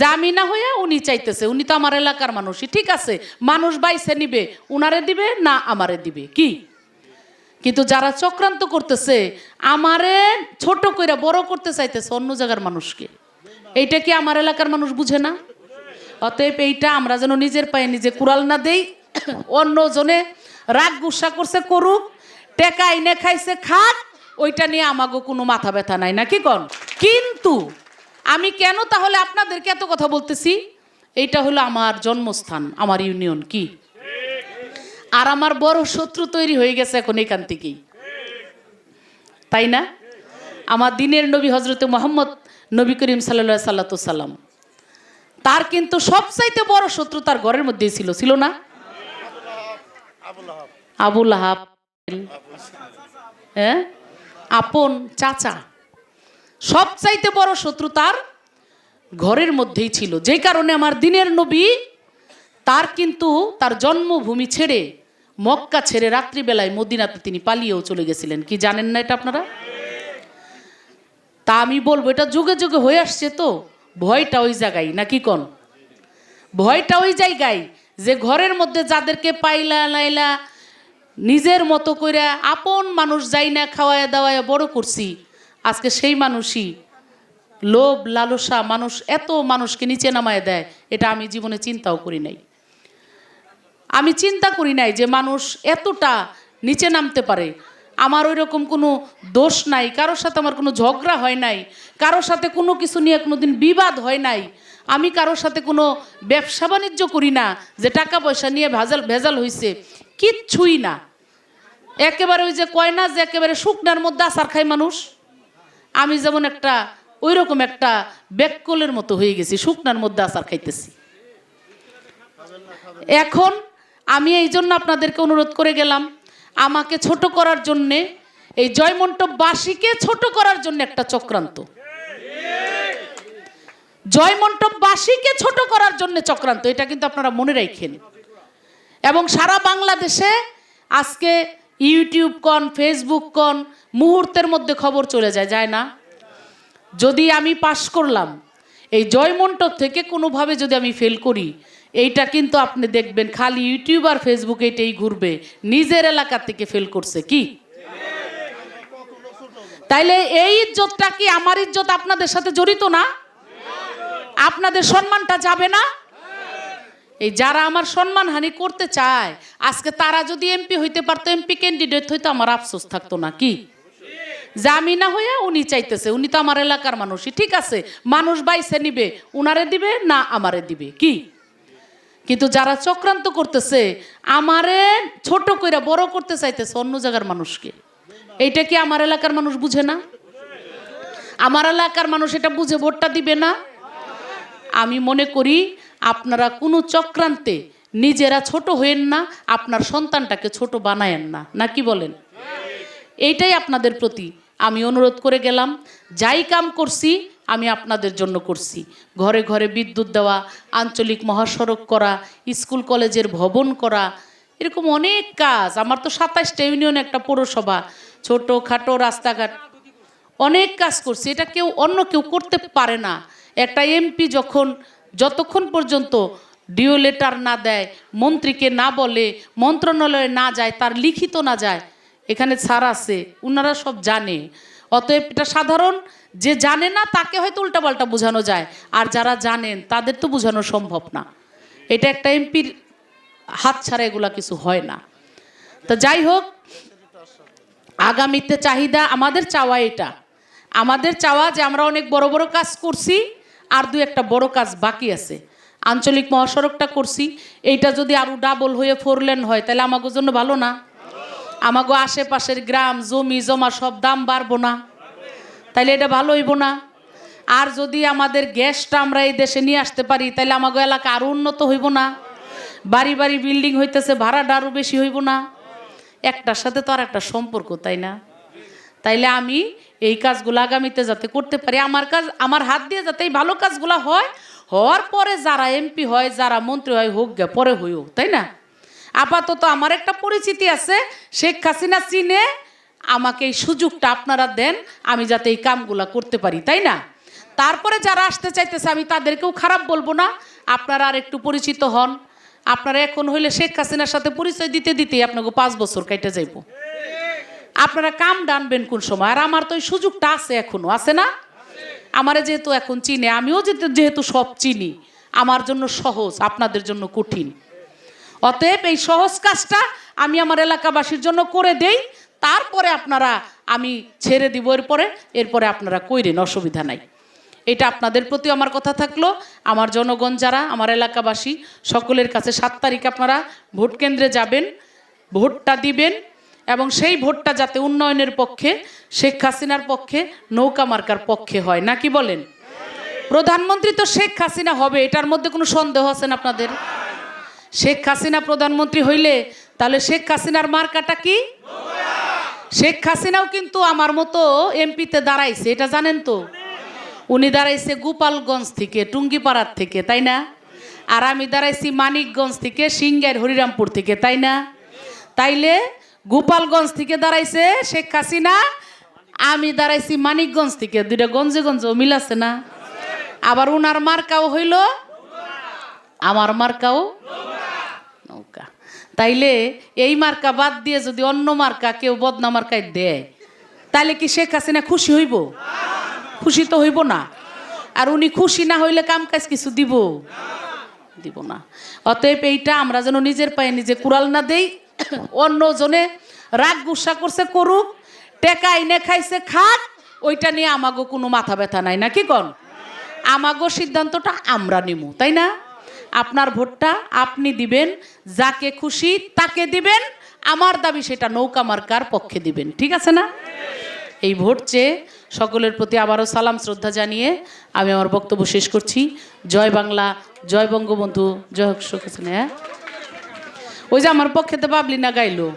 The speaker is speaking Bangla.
জামি না হইয়া উনি চাইতেছে, উনি তো আমার এলাকার মানুষই ঠিক আছে, মানুষ বাইসে নিবে, উনারে দিবে না আমারে দিবে, কি? কিন্তু যারা চক্রান্ত করতেছে, আমারে ছোট কইরা বড় করতে চাইতেছে অন্য জায়গার মানুষকে। এইটা কি আমার এলাকার মানুষ বুঝে না? অতএব এইটা আমরা যেন নিজের পায়ে নিজে কুড়াল না দেই অন্য জনে রাগ গুসা করছে করুক টেকা আইনে খাইছে খাক, ওইটা নিয়ে আমাগো কোনো মাথা ব্যথা নাই, না কি কন? কিন্তু আমি কেন তাহলে আপনাদেরকে এত কথা বলতেছি? এইটা হলো আমার জন্মস্থান, আমার ইউনিয়ন কি? আর আমার বড় শত্রু তৈরি হয়ে গেছে এখন এখান থেকেই। তাই না? আমার দিনের নবী হজরত মোহাম্মদ নবী করিম সাল্লা সাল্লাতু সাল্লাম। তার কিন্তু সবচাইতে বড় শত্রু তার ঘরের মধ্যেই ছিল ছিল না? আবুল আহাব। হ্যাঁ? আপন চাচা। সবচাইতে বড় শত্রু তার ঘরের মধ্যেই ছিল। যে কারণে আমার দিনের নবী তার কিন্তু তার জন্মভূমি ছেড়ে মক্কা ছেড়ে রাত্রিবেলায় মদিনাতে তিনি পালিয়েও চলে গেছিলেন। কি জানেন না এটা আপনারা? তা আমি বলব, এটা যুগে যুগে হয়ে আসছে তো। ভয়টা ওই জায়গায়, নাকি কোন? ভয়টা ওই জায়গায় যে ঘরের মধ্যে যাদেরকে পাইলা লাইলা নিজের মতো করে আপন মানুষ যাই না খাওয়ায় দাওয়ায় বড় করছি আজকে সেই মানুষই লোভ, লালসা মানুষ, এত মানুষকে নিচে নামায় দেয়, এটা আমি জীবনে চিন্তাও করি নাই। আমি চিন্তা করি নাই যে মানুষ এতটা নিচে নামতে পারে। আমার ওই রকম কোনো দোষ নাই, কারোর সাথে আমার কোনো ঝগড়া হয় নাই, কারোর সাথে কোনো কিছু নিয়ে কোনো দিন বিবাদ হয় নাই। আমি কারোর সাথে কোনো ব্যবসা বাণিজ্য করি না, যে টাকা পয়সা নিয়ে ভেজাল ভেজাল হয়েছে কিচ্ছুই না। একেবারে ওই যে কয় না যে একেবারে শুকনার মধ্যে আসার খায় মানুষ। আমি যেমন একটা ওই রকম একটা ব্যাককলের মতো হয়ে গেছি, শুকনার মধ্যে আচার খাইতেছি। এখন আমি এই জন্য আপনাদেরকে অনুরোধ করে গেলাম, আমাকে ছোট করার জন্যে, এই জয়মন্টপবাসীকে ছোট করার জন্য একটা চক্রান্ত। জয়মন্টপবাসীকে ছোট করার জন্য চক্রান্ত, এটা কিন্তু আপনারা মনে রাখেন। এবং সারা বাংলাদেশে আজকে ইউটিউব কন ফেসবুক কন, মুহূর্তের মধ্যে খবর চলে যায় যায় না? যদি আমি পাশ করলাম, এই জয়মন্টপ থেকে কোনোভাবে যদি আমি ফেল করি, এইটা কিন্তু আপনি দেখবেন, খালি ইউটিউব আর ফেসবুক এইটাই ঘুরবে, নিজের এলাকা থেকে ফেল করছে, কি? তাইলে এই ইজ্জতটা কি আমার ইজ্জত আপনাদের সাথে জড়িত না? আপনাদের সম্মানটা যাবে না? এই যারা আমার সম্মান হানি করতে চায়, আজকে তারা যদি এমপি হইতে পারতো, এমপি ক্যান্ডিডেট হইতো, আমার আফসোস থাকতো না, কি? জামি না হইয়া উনি চাইতেছে, উনি তো আমার এলাকার মানুষই, ঠিক আছে? মানুষ বাইসে নিবে, উনারে দিবে না আমারে দিবে, কি? কিন্তু যারা চক্রান্ত করতেছে, আমারে ছোট কইরা বড় করতে চাইতেছে অন্য জায়গার মানুষকে। এইটা কি আমার এলাকার মানুষ বুঝে না? আমার এলাকার মানুষ এটা বুঝে, ভোটটা দিবে না? আমি মনে করি আপনারা কোনো চক্রান্তে নিজেরা ছোট হইেন না, আপনার সন্তানটাকে ছোট বানায়েন না। না কি বলেন? এইটাই আপনাদের প্রতি আমি অনুরোধ করে গেলাম। যাই কাম করছি, আমি আপনাদের জন্য করছি। ঘরে ঘরে বিদ্যুৎ দেওয়া, আঞ্চলিক মহাসড়ক করা, স্কুল কলেজের ভবন করা, এরকম অনেক কাজ। আমার তো সাতাশটা ইউনিয়ন, একটা পৌরসভা ছোট খাটো রাস্তাঘাট। অনেক কাজ করছি। এটা কেউ অন্য কেউ করতে পারে না। একটা এমপি যখন যতক্ষণ পর্যন্ত ডিও লেটার না দেয়, মন্ত্রীকে না বলে, মন্ত্রণালয়ে না যায়, তার লিখিত না যায়, এখানে ছাড় আছে ওনারা সব জানে। অতএব এটা সাধারণ, যে জানে না, তাকে হয়তো উল্টাপাল্টা বোঝানো যায়। আর যারা জানেন, তাদের তো বোঝানো সম্ভব না। এটা একটা এমপির হাত ছাড়া এগুলা কিছু হয় না। তা যাই হোক, আগামীতে চাহিদা আমাদের চাওয়া এটা। আমাদের চাওয়া যে আমরা অনেক বড় বড় কাজ করছি আর দু একটা বড় কাজ বাকি আছে। আঞ্চলিক মহাসড়কটা করছি, এইটা যদি আরও ডাবল হয়ে ফোর লেন হয়, তাহলে আমাকে জন্য ভালো না? আমাগো আশেপাশের গ্রাম, জমি, জমা সব দাম বাড়বো না। তাইলে এটা ভালো হইব না। আর যদি আমাদের গ্যাসটা আমরা এই দেশে নিয়ে আসতে পারি তাহলে আমাগো এলাকা আরও উন্নত হইব না। বাড়ি বাড়ি বিল্ডিং হইতেছে, ভাড়াটা আরও বেশি হইব না। একটার সাথে তো আর একটা সম্পর্ক, তাই না? তাইলে আমি এই কাজগুলো আগামীতে যাতে করতে পারি। আমার কাজ, আমার হাত দিয়ে যাতে এই ভালো কাজগুলো হয়, হওয়ার পরে যারা এমপি হয়, যারা মন্ত্রী হয়, হোক গে পরে হইও, তাই না? আপাতত আমার একটা পরিচিতি আছে, শেখ হাসিনা চিনে আমাকে এই সুযোগটা আপনারা দেন, আমি যাতে এই কামগুলা করতে পারি, তাই না? তারপরে যারা আসতে চাইতেছে, আমি তাদেরকেও খারাপ বলব না। আপনারা আর একটু পরিচিত হন। আপনারা এখন হইলে শেখ হাসিনার সাথে পরিচয় দিতে দিতেই আপনাকে পাঁচ বছর কাইটে যাইব। আপনারা কাম ডানবেন কোন সময়? আর আমার তো ওই সুযোগটা আছে এখনও, আছে না? আমারে যেহেতু এখন চিনে, আমিও যেহেতু যেহেতু সব চিনি, আমার জন্য সহজ, আপনাদের জন্য কঠিন। অতএব এই সহজ কাজটা আমি আমার এলাকাবাসীর জন্য করে দেই, তারপরে আপনারা, আমি ছেড়ে দিব এরপরে এরপরে আপনারা কইরেন, অসুবিধা নাই। এটা আপনাদের প্রতি আমার কথা থাকল, আমার জনগণ যারা, আমার এলাকাবাসী, সকলের কাছে সাত তারিখ আপনারা ভোট কেন্দ্রে যাবেন, ভোটটা দিবেন এবং সেই ভোটটা যাতে উন্নয়নের পক্ষে, শেখ হাসিনার পক্ষে, নৌকা মার্কার পক্ষে হয়। নাকি বলেন? প্রধানমন্ত্রী তো শেখ হাসিনা হবে, এটার মধ্যে কোনো সন্দেহ আছেন আপনাদের? শেখ হাসিনা প্রধানমন্ত্রী হইলে, তাহলে শেখ হাসিনার মার্কাটা কি? শেখ হাসিনাও কিন্তু আমার মতো এমপিতে দাঁড়াইছে, এটা জানেন তো? উনি দাঁড়াইছে গোপালগঞ্জ থেকে, টুঙ্গিপাড়ার থেকে, তাই না? আর আমি দাঁড়াইছি মানিকগঞ্জ থেকে সিঙ্গার হরিরামপুর থেকে, তাই না? তাইলে গোপালগঞ্জ থেকে দাঁড়াইছে শেখ হাসিনা, আমি দাঁড়াইছি মানিকগঞ্জ থেকে। দুইটা গঞ্জে গঞ্জে মিল আছে না। আবার উনার মার্কাও হইল, আমার মার্কাও নৌকা। তাইলে এই মার্কা বাদ দিয়ে যদি অন্য মার্কা কেউ বদনা মার্কায় দেয় তাহলে কি শেখ হাসিনা খুশি হইব? খুশি তো হইব না। আর উনি খুশি না হইলে কাম কাজ কিছু দিব? দিব না। অতএব এইটা আমরা যেন নিজের পায়ে নিজে কুড়াল না দেই অন্য জনে রাগ গুসা করছে, করুক, টেকা এনে খাইছে, খাক, ওইটা নিয়ে আমাগো কোনো মাথা ব্যথা নাই না কি কন? আমাগো সিদ্ধান্তটা আমরা নিমু, তাই না? আপনার ভোটটা আপনি দিবেন, যাকে খুশি তাকে দিবেন, আমার দাবি সেটা নৌকা মার্কার পক্ষে দিবেন, ঠিক আছে না? এই ভোট চেয়ে সকলের প্রতি আবারও সালাম, শ্রদ্ধা জানিয়ে আমি আমার বক্তব্য শেষ করছি। জয় বাংলা, জয় বঙ্গবন্ধু, জয় হোক হ্যাঁ? ওই যে আমার পক্ষে তো বাবলি না গাইলো।